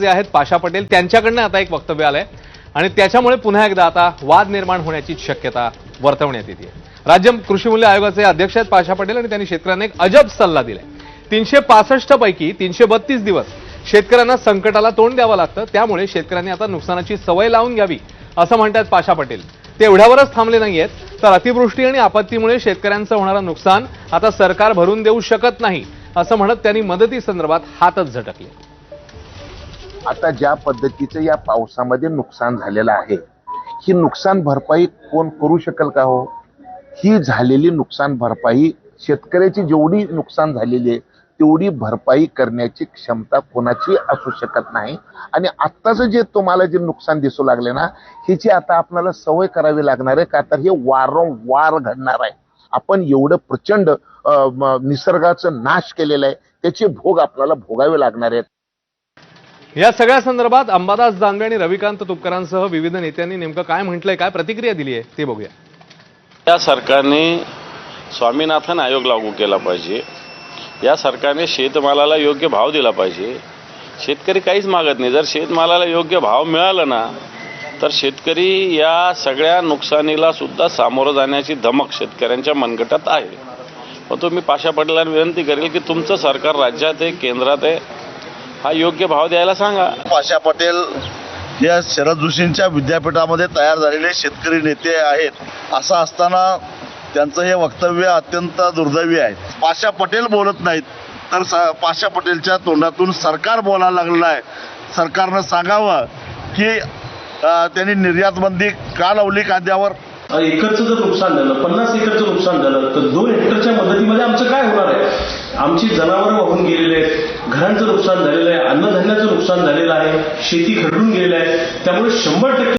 जे आहेत पाशा पटेल त्यांच्याकडनं आता एक वक्तव्य आलंय. आणि त्याच्यामुळे पुन्हा एकदा आता वाद निर्माण होण्याची शक्यता वर्तवण्यात येते. राज्य कृषी मूल्य आयोगाचे अध्यक्ष आहेत पाशा पटेल आणि त्यांनी शेतकऱ्यांना एक अजब सल्ला दिलाय. तीनशे पासष्ट पैकी तीनशे बत्तीस दिवस शेतकऱ्यांना संकटाला तोंड द्यावं लागतं. त्यामुळे शेतकऱ्यांनी आता नुकसानाची सवय लावून घ्यावी असं म्हणतात पाशा पटेल. ते एवढ्यावरच थांबले नाहीयेत. तर अतिवृष्टी आणि आपत्तीमुळे शेतकऱ्यांचं होणारं नुकसान आता सरकार भरून देऊ शकत नाही असं म्हणत त्यांनी मदतीसंदर्भात हातच झटकले. आता ज्या पद्धतीचं या पावसामध्ये नुकसान झालेलं आहे ही नुकसान भरपाई कोण करू शकेल का हो? ही झालेली नुकसान भरपाई शेतकऱ्याची जेवढी नुकसान झालेली आहे तेवढी भरपाई करण्याची क्षमता कोणाची असू शकत नाही. आणि आत्ताचं जे तुम्हाला जे नुकसान दिसू लागले ना ह्याची आता आपल्याला सवय करावी लागणार आहे का? तर हे वारंवार घडणार आहे. आपण एवढं प्रचंड निसर्गाचं नाश केलेलं आहे त्याचे भोग आपल्याला भोगावे लागणार आहेत. या सगळ्या संदर्भात अंबादास दानवे आणि रविकांत तुपकरांसह विविध नेत्यांनी नेमकं काय म्हटलंय काय प्रतिक्रिया दिली आहे ते बघूया. या सरकारने स्वामीनाथन आयोग लागू केला पाहिजे. या सरकारने शेतमालाला योग्य भाव दिला पाहिजे. शेतकरी काहीच मागत नाही. जर शेतमालाला योग्य भाव मिळाला ना तर शेतकरी या सगळ्या नुकसानीला सुद्धा सामोरं जाण्याची धमक शेतकऱ्यांच्या मनगटात आहे. मग तुम्ही पाशा पटेलांना विनंती करेल की तुमचं सरकार राज्यात आहे केंद्रात आहे हा योग्य भाव द्यायला सांगा. पाशा पटेल या शरद जोशींच्या विद्यापीठामध्ये तयार झालेले शेतकरी नेते आहेत. असं असताना त्यांचं हे वक्तव्य अत्यंत दुर्दैवी आहे. पाशा पटेल बोलत नाहीत. तर स- पाशा पटेलच्या तोंडातून सरकार बोलायला लागलेलं आहे. सरकारनं सांगावं की त्यांनी निर्यात बंदी का लावली कांद्यावर? एकरचं जर नुकसान झालं पन्नास एकरचं नुकसान झालं तर दोन हेक्टरच्या मदतीमध्ये आमचं काय होणार आहे? आमची जनावरं वाहून गेलेले आहेत. घरांचं नुकसान झालेलं आहे. अन्नधान्याचं नुकसान झालेलं आहे. शेती खरडून गेलेलं आहे. त्यामुळे शंभर टक्के